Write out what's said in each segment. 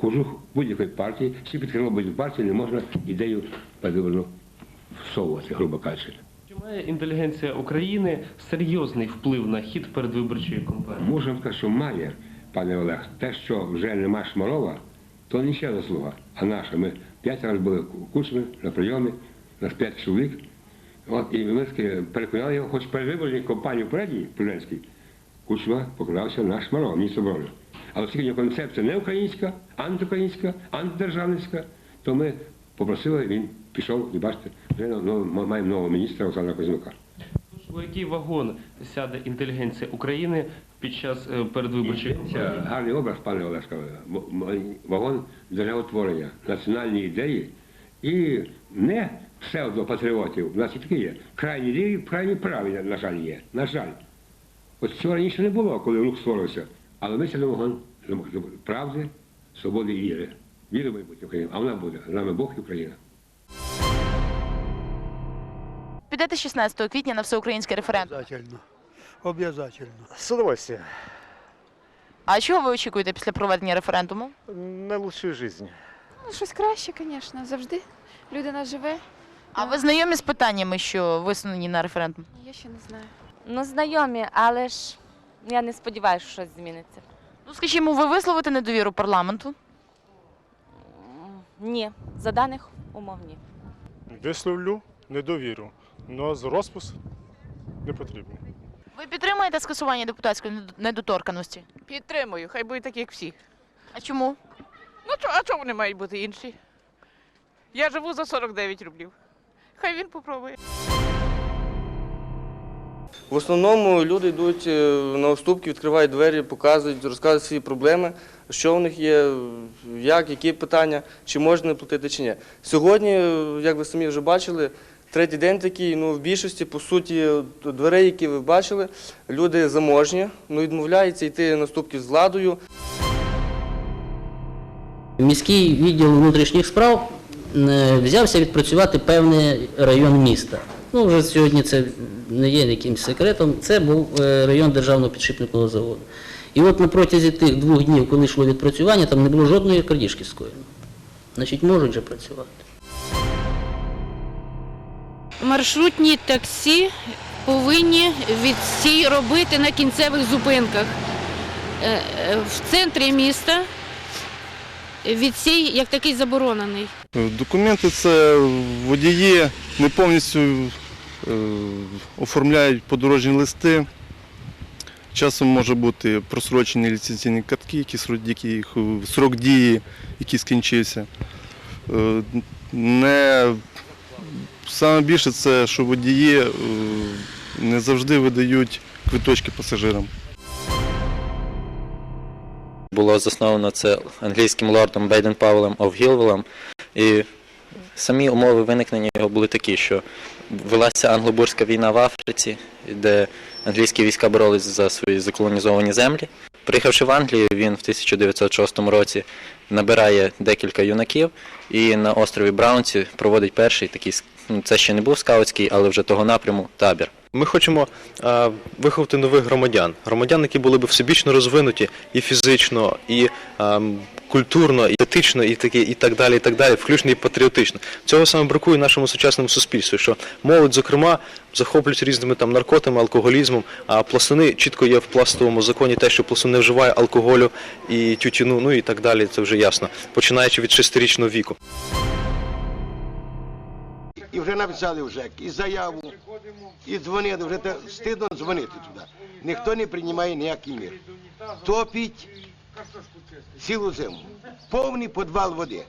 кожух будь-якої партії, всі підтримали будь-яку партію, не можна ідею передвиборну всовувати, грубо кажучи. Чи має інтелігенція України серйозний вплив на хід передвиборчої кампанії? Можна сказати, що має, пане Олег, те, що вже нема Шмарова, то не ще заслуга, а наша. Ми п'ять разів були у Кучмі на прийомі, нас п'ять чоловік. От, і ми переконали його, хоч передвиборній кампанії впереді, президентській, Кучма покладався на Шмарова, міністр оборони. Але оскільки його концепція не українська, антиукраїнська, антидержавницька, то ми попросили, він пішов, і бачите, вже ми маємо нового міністра Олександра Козьмука. У який вагон сяде інтелігенція України під час е, передвиборчої кампанії? гарний образ, пане м- Вагон державотворення, національні ідеї і не псевдопатріотів. У нас і такі є. Крайні ліві, крайні праві, на жаль, є. На жаль. От цього раніше не було, коли рух створився. Але ми сядемо вагон правди, свободи і віри. Віри в майбутнє України, а вона буде. З нами Бог і Україна. Підете 16 квітня на всеукраїнський референдум. Обязательно. Обязательно. С удовольствием. А чого ви очікуєте після проведення референдуму? На лучшую жизнь. Ну, щось краще, звісно, завжди. Людина живе. А ви знайомі з питаннями, що висунені на референдум? Я ще не знаю. Ну, знайомі, але ж я не сподіваюся, що щось зміниться. Ну, скажімо, ви висловите недовіру парламенту? Ні, за даних умов ні. Висловлю недовіру, але з розпуск не потрібно. Ви підтримуєте скасування депутатської недо- недоторканості? Підтримую, хай будуть такі, як всі. А чому? Ну чо, а чого вони мають бути інші? Я живу за 49 рублів. Хай він попробує. В основному люди йдуть е, на уступки, відкривають двері, показують, розказують свої проблеми, що в них є, як, які питання, чи можна платити, чи ні. Сьогодні, е, як ви самі вже бачили, третій день такий, ну, в більшості, по суті, дверей, які ви бачили, люди заможні, ну, відмовляються йти на уступки з владою. Міський відділ внутрішніх справ е, взявся відпрацювати певний район міста. Ну, вже сьогодні це не є якимось секретом. Це був е, район державного підшипникового заводу. І от на протязі тих двох днів, коли йшло відпрацювання, там не було жодної крадіжки скоєно. Значить, можуть же працювати. Маршрутні таксі повинні відсій робити на кінцевих зупинках. Е, е, В центрі міста відсій як такий заборонений. Документи це водії не повністю е, оформляють подорожні листи. Часом може бути просрочені ліцензійні картки, які срок, які, срок дії, який скінчився. Е, Не, саме більше це, що водії е, не завжди видають квиточки пасажирам. Було засновано це англійським лордом Бейден Павлем Овгілвелом. І самі умови виникнення його були такі, що велася англобурська війна в Африці, де англійські війська боролись за свої заколонізовані землі. Приїхавши в Англію, він в 1906 році набирає декілька юнаків і на острові Браунці проводить перший такий, це ще не був скаутський, але вже того напряму табір. Ми хочемо е, виховати нових громадян, громадян, які були б всебічно розвинуті і фізично, і е, культурно, і етично, і такі, і так далі, і так далі, включно і патріотично. Цього саме бракує нашому сучасному суспільству, що молодь, зокрема, захоплюють різними там наркотами, алкоголізмом, а пластуни чітко є в пластовому законі те, що пластун не вживає алкоголю і тютюну, ну і так далі, це вже ясно, починаючи від шестирічного віку. І вже написали в ЖЕК, і заяву, і дзвонили, вже те, стидно дзвонити туди. Ніхто не приймає ніякий мір. Топіть цілу зиму. Повний подвал води.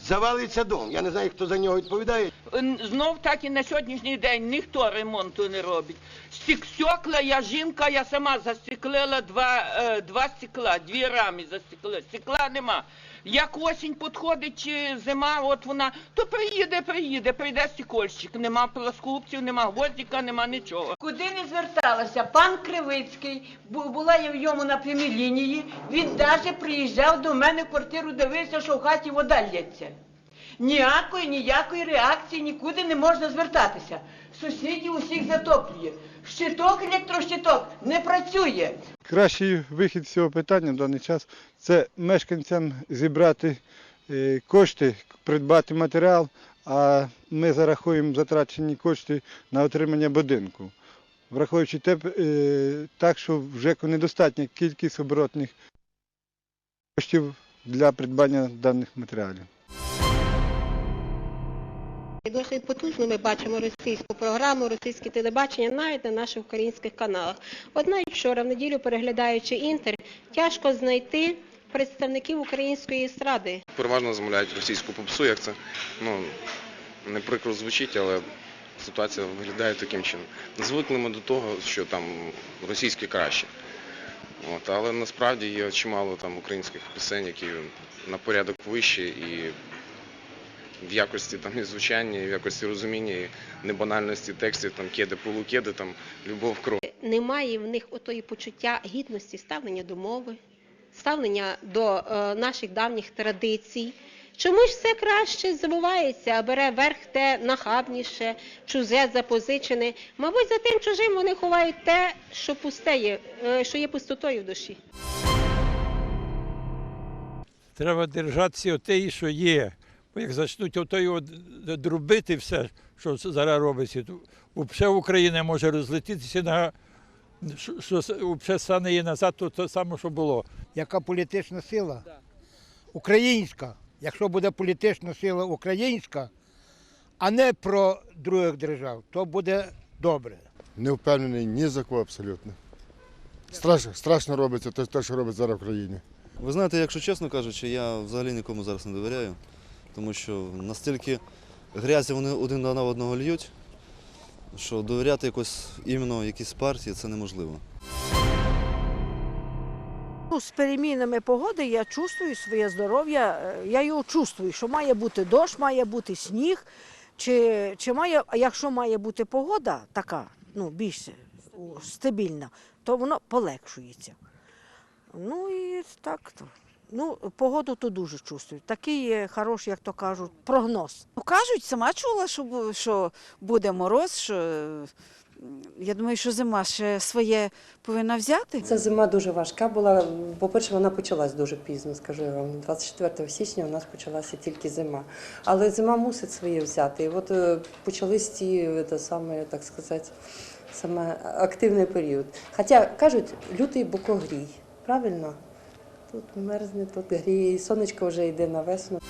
Завалиться дом. Я не знаю, хто за нього відповідає. Знов так і на сьогоднішній день ніхто ремонту не робить. Стік стекла, я жінка, я сама застеклила два, е, два стекла, дві рами застеклила. Стекла нема. Як осінь підходить чи зима, от вона, то приїде, приїде, прийде стікольщик. Нема плоскупців, нема гвоздика, нема нічого. Куди не зверталася? Пан Кривицький, бу- була я в йому на прямій лінії, він навіть приїжджав до мене в квартиру, дивився, що в хаті вода лється. Ніякої, ніякої реакції, нікуди не можна звертатися. Сусідів усіх затоплює. Щиток, електрощиток не працює. Кращий вихід цього питання в даний час це мешканцям зібрати е, кошти, придбати матеріал, а ми зарахуємо затрачені кошти на отримання будинку. Враховуючи те, е, так, що в ЖЕКу недостатня кількість оборотних коштів для придбання даних матеріалів. Досить потужно ми бачимо російську програму, російське телебачення навіть на наших українських каналах. Навіть вчора, в неділю, переглядаючи інтер, тяжко знайти представників української естради. Переважно замовляють російську попсу, як це ну, не прикро звучить, але ситуація виглядає таким чином. Звикли ми до того, що там російське краще. От, але насправді є чимало там українських пісень, які на порядок вищі і в якості там і звучання, і в якості розуміння, і небанальності текстів, там кеди, полукеди, там любов кров. Немає в них отої почуття гідності, ставлення до мови, ставлення до е, наших давніх традицій. Чомусь все краще забувається, а бере верх те нахабніше, чузе запозичене. Мабуть, за тим чужим вони ховають те, що пусте є, е, що є пустотою в душі. Треба держатися отеї, що є. Бо як почнуть отої от дробити все, що зараз робиться, то взагалі Україна може розлетітися на що, взагалі стане її назад, то те саме, що було. Яка політична сила? Українська. Якщо буде політична сила українська, а не про других держав, то буде добре. Не впевнений ні за кого абсолютно. Страшно, страшно робиться те, те, що робить зараз в країні. Ви знаєте, якщо чесно кажучи, я взагалі нікому зараз не довіряю, тому що настільки грязі вони один на одного льють, що довіряти якось іменно якійсь партії це неможливо. Ну, з перемінами погоди я чувствую своє здоров'я, е, я його чувствую, що має бути дощ, має бути сніг, чи, чи має, а якщо має бути погода така, ну, більш стабільна, то воно полегшується. Ну і так то. Ну, погоду то дуже чувствую. Такий хороший, як то кажуть, прогноз. Ну, кажуть, сама чула, що, що буде мороз, що я думаю, що зима ще своє повинна взяти. Ця зима дуже важка була. По-перше, вона почалась дуже пізно, скажу я вам. 24 січня у нас почалася тільки зима. Але зима мусить своє взяти. І от е, почались ті, е, те саме, так сказати, саме активний період. Хоча кажуть, лютий бокогрій, правильно? Тут мерзне, тут гріє, і сонечко вже йде на весну.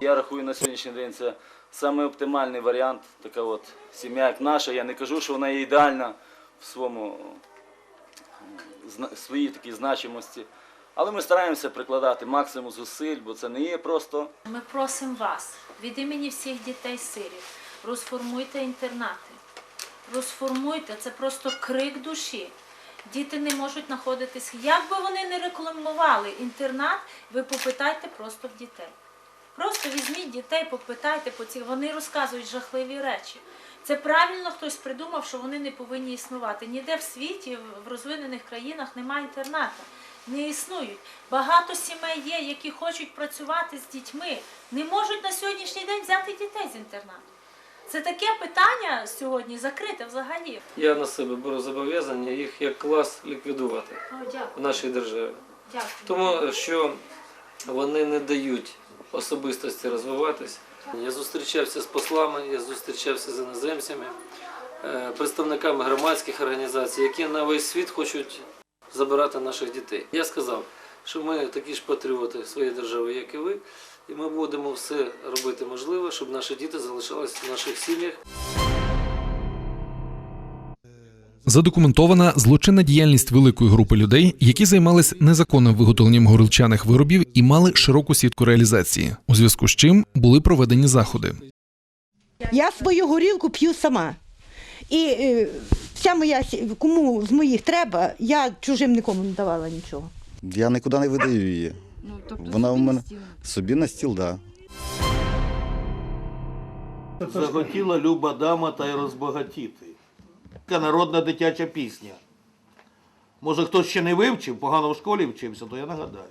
Я рахую на сьогоднішній день це саме оптимальний варіант. Така от сім'я, як наша. Я не кажу, що вона є ідеальна в своєму зна- своїй такій значимості. Але ми стараємося прикладати максимум зусиль, бо це не є просто Ми просимо вас від імені всіх дітей сирів, розформуйте інтернати. Розформуйте, це просто крик душі. Діти не можуть знаходитись. Як би вони не рекламували інтернат, ви попитайте просто в дітей. Просто візьміть дітей, попитайте по ці. Вони розказують жахливі речі. Це правильно хтось придумав, що вони не повинні існувати. Ніде в світі, в розвинених країнах немає інтернату. Не існують. Багато сімей є, які хочуть працювати з дітьми, не можуть на сьогоднішній день взяти дітей з інтернату. Це таке питання сьогодні закрите взагалі. Я на себе беру зобов'язання їх як клас ліквідувати О, дякую. в нашій державі. Дякую. Тому що вони не дають особистості розвиватись. Я зустрічався з послами, я зустрічався з іноземцями, е, представниками громадських організацій, які на весь світ хочуть забирати наших дітей. Я сказав, що ми такі ж патріоти своєї держави, як і ви, і ми будемо все робити можливе, щоб наші діти залишались в наших сім'ях. Задокументована злочинна діяльність великої групи людей, які займались незаконним виготовленням горілчаних виробів і мали широку сітку реалізації, у зв'язку з чим були проведені заходи. Я свою горілку п'ю сама. І е, вся моя сі- кому з моїх треба, я чужим нікому не давала нічого. Я нікуди не видаю її. Вона у мене собі на стіл, так. Да. Захотіла люба дама та й розбагатіти. Така народна дитяча пісня. Може, хтось ще не вивчив, погано в школі вчився, то я нагадаю.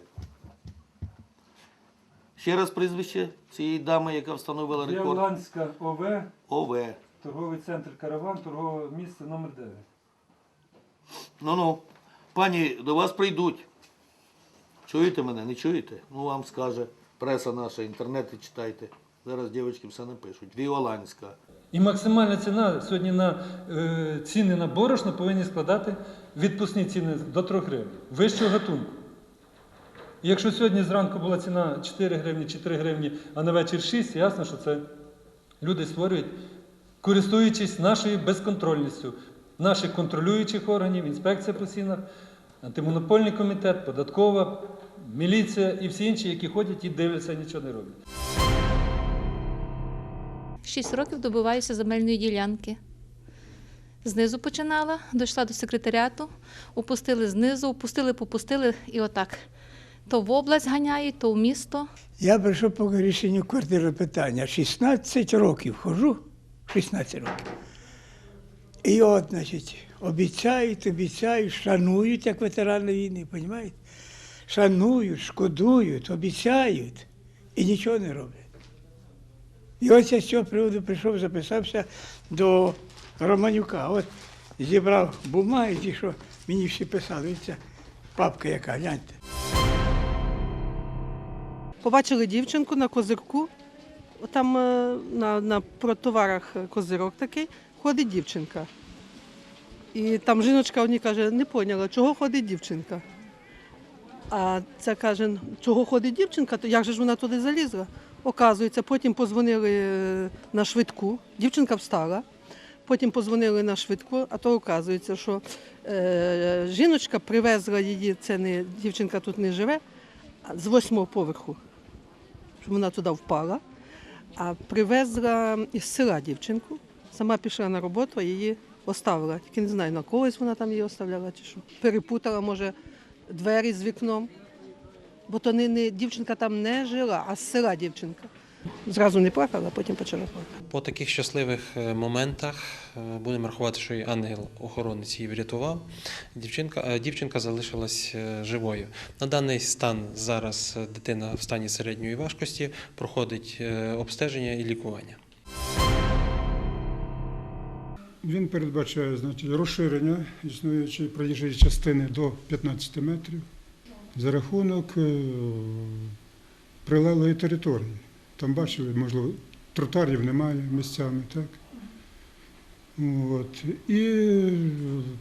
Ще раз прізвище цієї дами, яка встановила рекорд. Явланська ОВ, ОВ. торговий центр Караван, торгове місце номер 9. Ну ну, пані, до вас прийдуть. Чуєте мене? Не чуєте? Ну вам скаже преса наша, інтернети читайте. Зараз дівчатки все напишуть. Віоланська. І максимальна ціна сьогодні на е, ціни на борошно повинні складати відпускні ціни до 3 гривень, вищого гатунку. Якщо сьогодні зранку була ціна 4 гривні чи 3 гривні, а на вечір 6, ясно, що це люди створюють, користуючись нашою безконтрольністю, наших контролюючих органів, інспекція по цінах, антимонопольний комітет, податкова, міліція і всі інші, які ходять і дивляться, нічого не роблять. Шість років добиваюся земельної ділянки. Знизу починала, дійшла до секретаріату, опустили знизу, опустили, попустили і отак. То в область ганяють, то в місто. Я прийшов по рішенню квартири питання. 16 років хожу, 16 років. І от, значить, обіцяють, обіцяють, шанують, як ветерани війни, розумієте? Шанують, шкодують, обіцяють і нічого не роблять. І ось я з цього приводу прийшов, записався до Романюка. От зібрав бумаги, ті, що мені всі писали. Ця папка яка, гляньте. Побачили дівчинку на козирку, там е, на, на про товарах козирок такий, ходить дівчинка. І там жіночка одні каже, не поняла, чого ходить дівчинка. А ця каже, чого ходить дівчинка, то як же ж вона туди залізла? Оказується, потім позвонили е, на швидку, дівчинка встала, потім позвонили на швидку, а то оказується, що е, жіночка привезла її, це не дівчинка тут не живе, з восьмого поверху. Що Вона туди впала, а привезла із села дівчинку, сама пішла на роботу, її оставила. Тільки не знаю, на когось вона там її оставляла чи що. Перепутала, може, двері з вікном. Бо то не, не дівчинка там не жила, а з села дівчинка. Зразу не плакала, а потім почала плакати. По таких щасливих е, моментах е, будемо рахувати, що і ангел-охоронець її врятував. Дівчинка, е, дівчинка залишилась живою. На даний стан зараз дитина в стані середньої важкості проходить обстеження і лікування. Він передбачає значить, розширення існуючої проїжджої частини до 15 метрів за рахунок е, прилеглої території. Там бачили, можливо, тротуарів немає місцями, так? От. І е,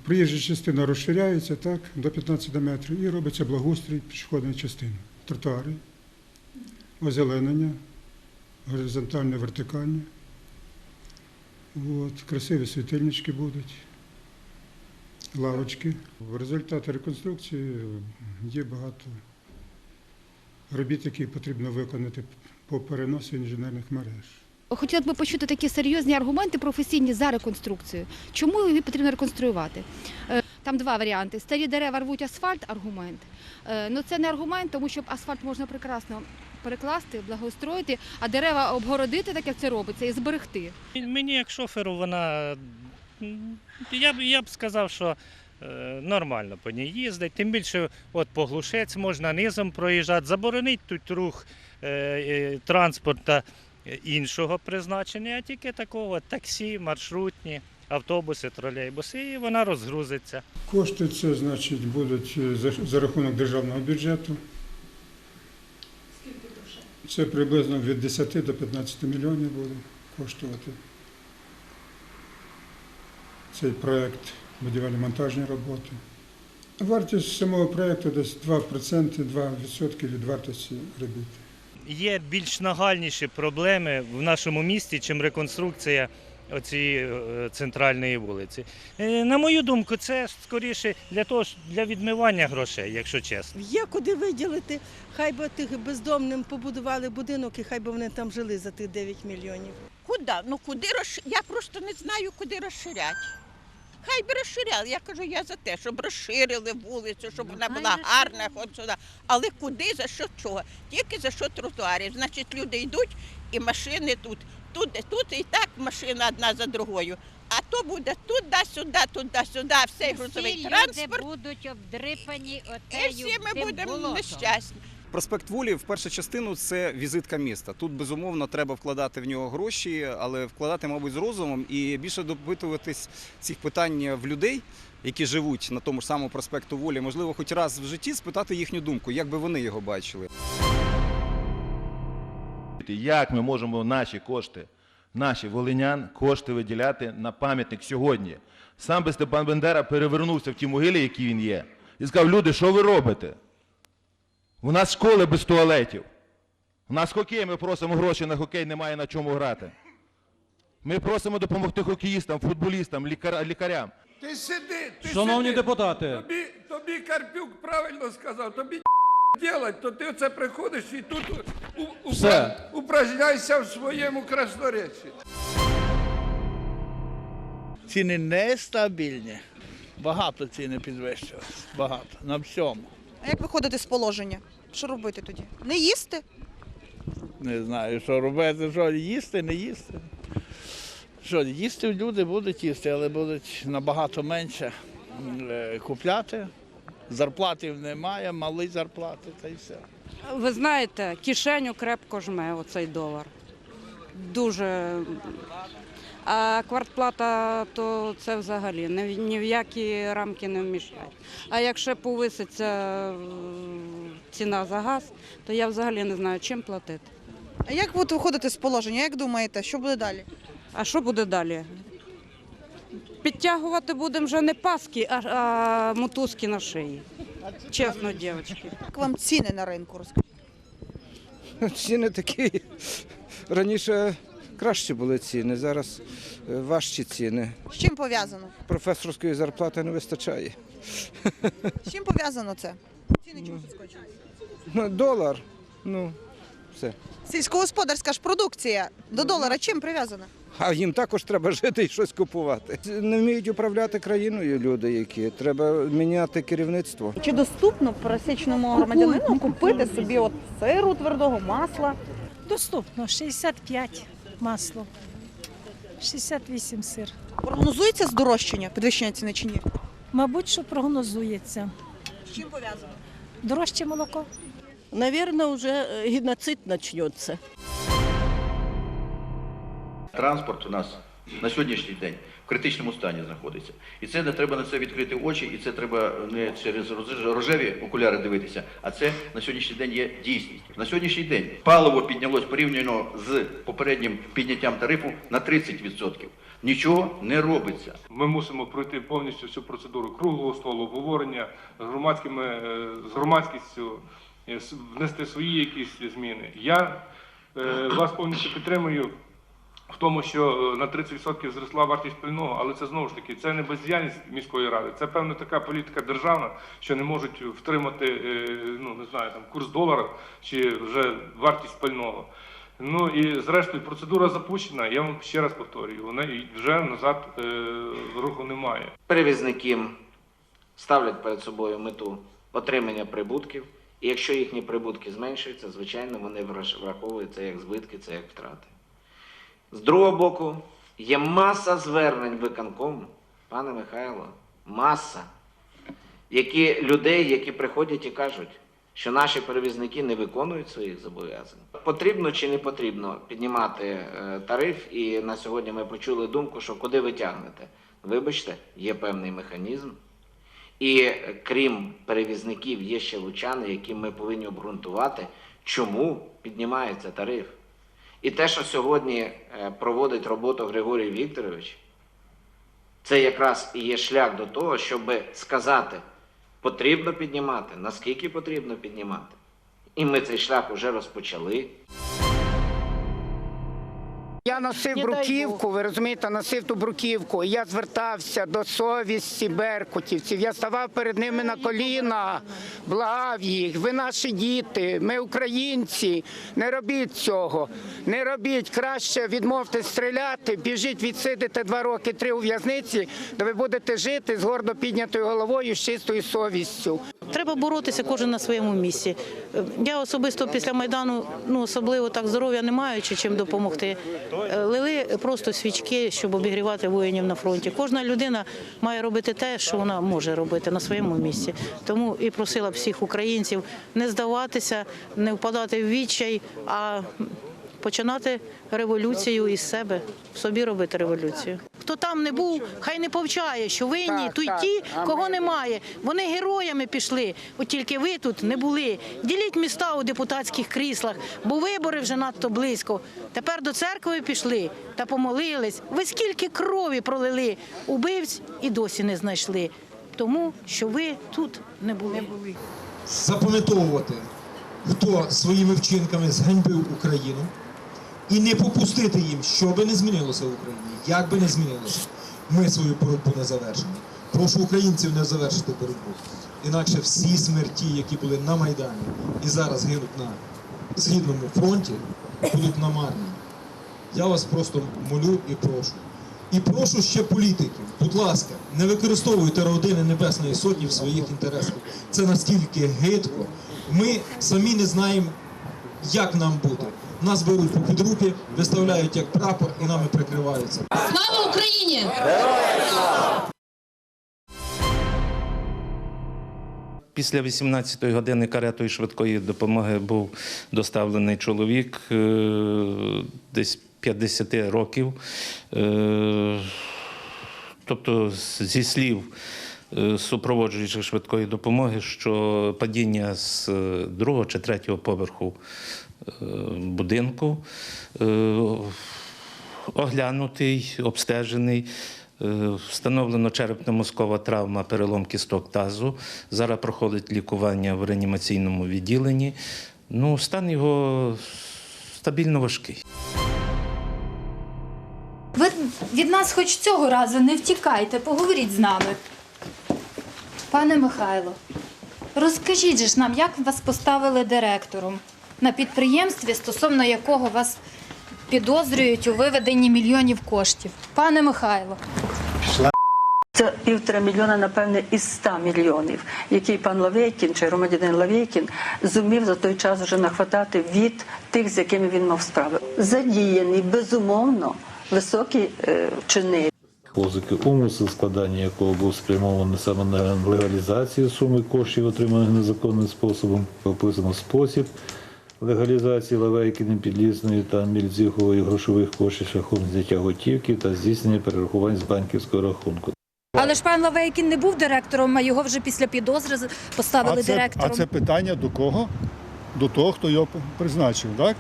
проїжджа частина розширяється так, до 15 метрів і робиться благоустрій пішохідної частини. Тротуари, озеленення, горизонтальне, вертикальне. От, красиві світильнички будуть, лавочки. В результаті реконструкції є багато робіт, які потрібно виконати по переносу інженерних мереж. Хотіла б почути такі серйозні аргументи професійні за реконструкцію. Чому її потрібно реконструювати? Е, Там два варіанти. Старі дерева рвуть асфальт аргумент. Е, Ну це не аргумент, тому що асфальт можна прекрасно перекласти, благоустроїти, а дерева обгородити, так як це робиться, і зберегти. Мені як шоферу вона. Я б, я б сказав, що е, нормально по ній їздить. Тим більше от по глушець можна низом проїжджати, заборонить тут рух е, е, транспорту іншого призначення, а тільки такого таксі, маршрутні, автобуси, тролейбуси, і вона розгрузиться. Кошти це значить будуть е, за рахунок державного бюджету. Це приблизно від 10 до 15 мільйонів буде коштувати цей проєкт будівельно-монтажні роботи. Вартість самого проєкту десь 2%, 2% від вартості робіт. Є більш нагальніші проблеми в нашому місті, чим реконструкція оцієї е, центральної вулиці. Е, На мою думку, це скоріше для того, для відмивання грошей, якщо чесно. Є куди виділити. Хай би тих бездомним побудували будинок і хай би вони там жили за тих 9 мільйонів. Куди? Ну куди розш... Я просто не знаю, куди розширяти. Хай би розширяли. Я кажу, я за те, щоб розширили вулицю, щоб вона була гарна, от сюди. Але куди, за що чого? Тільки за що тротуарів. Значить, люди йдуть і машини тут. Тут, тут і так машина одна за другою. А то буде туди-сюди, туди-сюди, все грузовий Всі транспорт. люди будуть обдрипані І всі ми тим будемо болотом. нещасні. Проспект Волі в першу частину це візитка міста. Тут безумовно треба вкладати в нього гроші, але вкладати, мабуть, з розумом і більше допитуватись цих питань в людей, які живуть на тому ж самому проспекту Волі. Можливо, хоч раз в житті спитати їхню думку, як би вони його бачили. Як ми можемо наші кошти, наші волинян, кошти виділяти на пам'ятник сьогодні? Сам би Степан Бендера перевернувся в ті могилі, які він є, і сказав: люди, що ви робите? У нас школи без туалетів. У нас хокей, ми просимо гроші на хокей, немає на чому грати. Ми просимо допомогти хокеїстам, футболістам, лікар- лікарям. Ти сиди, ти Шановні сиди. депутати. Тобі, тобі Карпюк правильно сказав, тобі делать, то ти оце приходиш і тут у, у, Все. Упражняйся в своєму красноречі. Ціни нестабільні. Багато ціни підвищилось. Багато. На всьому. А як виходити з положення? Що робити тоді? Не їсти? Не знаю, що робити, що їсти, не їсти. Що, їсти люди будуть їсти, але будуть набагато менше е, купляти. Зарплатів немає, малі зарплати та й все. Ви знаєте, кишеню крепко жме оцей долар. Дуже. А квартплата, то це взагалі ні, в- які рамки не вміщають. А якщо повиситься ціна за газ, то я взагалі не знаю, чим платити. А як от виходити з положення? Як думаєте, що буде далі? А що буде далі? Підтягувати будемо вже не паски, а, а мотузки на шиї. Чесно, дівчатки. Як вам ціни на ринку? Розкажіть. Ціни такі. Раніше кращі були ціни, зараз е, важчі ціни. З чим пов'язано? Професорської зарплати не вистачає. З чим пов'язано це? Ціни чому підскочили? Ну, Долар, ну, все. Сільськогосподарська ж продукція до долара чим прив'язана? А їм також треба жити і щось купувати. Не вміють управляти країною люди, які треба міняти керівництво. Чи доступно пересічному громадянину купити собі от сиру твердого масла? Доступно 65 масло, 68 сир. Прогнозується здорожчання, підвищення ціни чи ні? Мабуть, що прогнозується. З чим пов'язано? Дорожче молоко. Наверное, уже геноцид начнется. Транспорт у нас на сьогоднішній день в критичному стані знаходиться. І це не треба на це відкрити очі, і це треба не через рожеві окуляри дивитися, а це на сьогоднішній день є дійсність. На сьогоднішній день паливо піднялось порівняно з попереднім підняттям тарифу на 30%. Нічого не робиться. Ми мусимо пройти повністю всю процедуру круглого столу, обговорення з громадськими е, з громадськістю, е, внести свої якісь зміни. Я е, вас повністю підтримую в тому, що е, на 30% зросла вартість пального, але це знову ж таки це не бездіяльність міської ради. Це певна така політика державна, що не можуть втримати е, ну не знаю там курс долара чи вже вартість пального. Ну і зрештою процедура запущена. Я вам ще раз повторюю, вона вже назад е, руху немає. Перевізники ставлять перед собою мету отримання прибутків, і якщо їхні прибутки зменшуються, звичайно, вони враховують це як збитки, це як втрати. З другого боку, є маса звернень виконкому, пане Михайло, маса, які людей, які приходять і кажуть, що наші перевізники не виконують своїх зобов'язань. Потрібно чи не потрібно піднімати е, тариф, і на сьогодні ми почули думку, що куди ви тягнете. Вибачте, є певний механізм. І е, крім перевізників, є ще лучани, які ми повинні обґрунтувати, чому піднімається тариф. І те, що сьогодні е, проводить роботу Григорій Вікторович, це якраз і є шлях до того, щоб сказати, потрібно піднімати, наскільки потрібно піднімати. І ми цей шлях вже розпочали. Я носив Не бруківку, ви розумієте, носив ту бруківку. І я звертався до совісті беркутівців. Я ставав перед ними на коліна, благав їх. Ви наші діти, ми українці. Не робіть цього. Не робіть краще відмовте стріляти, біжіть, відсидите два роки, три у в'язниці, де ви будете жити з гордо піднятою головою, з чистою совістю. Треба боротися кожен на своєму місці. Е, Я особисто після Майдану, ну особливо так здоров'я не маючи чим допомогти. Е, Лили просто свічки, щоб обігрівати воїнів на фронті. Кожна людина має робити те, що вона може робити на своєму місці. Тому і просила всіх українців не здаватися, не впадати в відчай, а починати революцію із себе, в собі робити революцію. Хто там не був, хай не повчає, що винні Так, то й так. ті, кого немає. Вони героями пішли, от тільки ви тут не були. Діліть міста у депутатських кріслах, бо вибори вже надто близько. Тепер до церкви пішли та помолились. Ви скільки крові пролили, убивць і досі не знайшли. Тому що ви тут не були. запам'ятовувати, хто своїми вчинками зганьбив Україну, і не попустити їм, що би не змінилося в Україні, як би не змінилося. Ми свою боротьбу не завершимо. Прошу українців не завершити боротьбу. Інакше всі смерті, які були на Майдані і зараз гинуть на Східному фронті, будуть намарні. Я вас просто молю і прошу. І прошу ще політиків, будь ласка, не використовуйте родини Небесної Сотні в своїх інтересах. Це настільки гидко. Ми самі не знаємо, як нам бути. Нас беруть по підруки, виставляють як прапор і нами прикриваються. Слава Україні! Після 18-ї години каретою швидкої допомоги був доставлений чоловік е, десь 50 років. Е, Тобто, зі слів е, супроводжуючих швидкої допомоги, що падіння з другого чи третього поверху будинку е, оглянутий, обстежений. Е, Встановлено черепно-мозкова травма, перелом кісток тазу. Зараз проходить лікування в реанімаційному відділенні. Ну, стан його стабільно важкий. Ви від нас хоч цього разу не втікайте, поговоріть з нами. Пане Михайло, розкажіть же ж нам, як вас поставили директором на підприємстві, стосовно якого вас підозрюють у виведенні мільйонів коштів. Пане Михайло. Це півтора мільйона, напевне, із ста мільйонів, який пан Лавейкін чи громадянин Лавейкін зумів за той час вже нахватати від тих, з якими він мав справи. Задіяний безумовно високі е, чини. Позики умисел, складання якого був спрямований саме на легалізацію суми коштів, отриманих незаконним способом, описано спосіб легалізації Лавейкіним підлісної та Мільзіхової грошових коштів шляхом зняття готівки та здійснення перерахувань з банківського рахунку. Але ж пан Лавейкін не був директором, а його вже після підозри поставили а це, директором. А це питання до кого? До того, хто його призначив, так?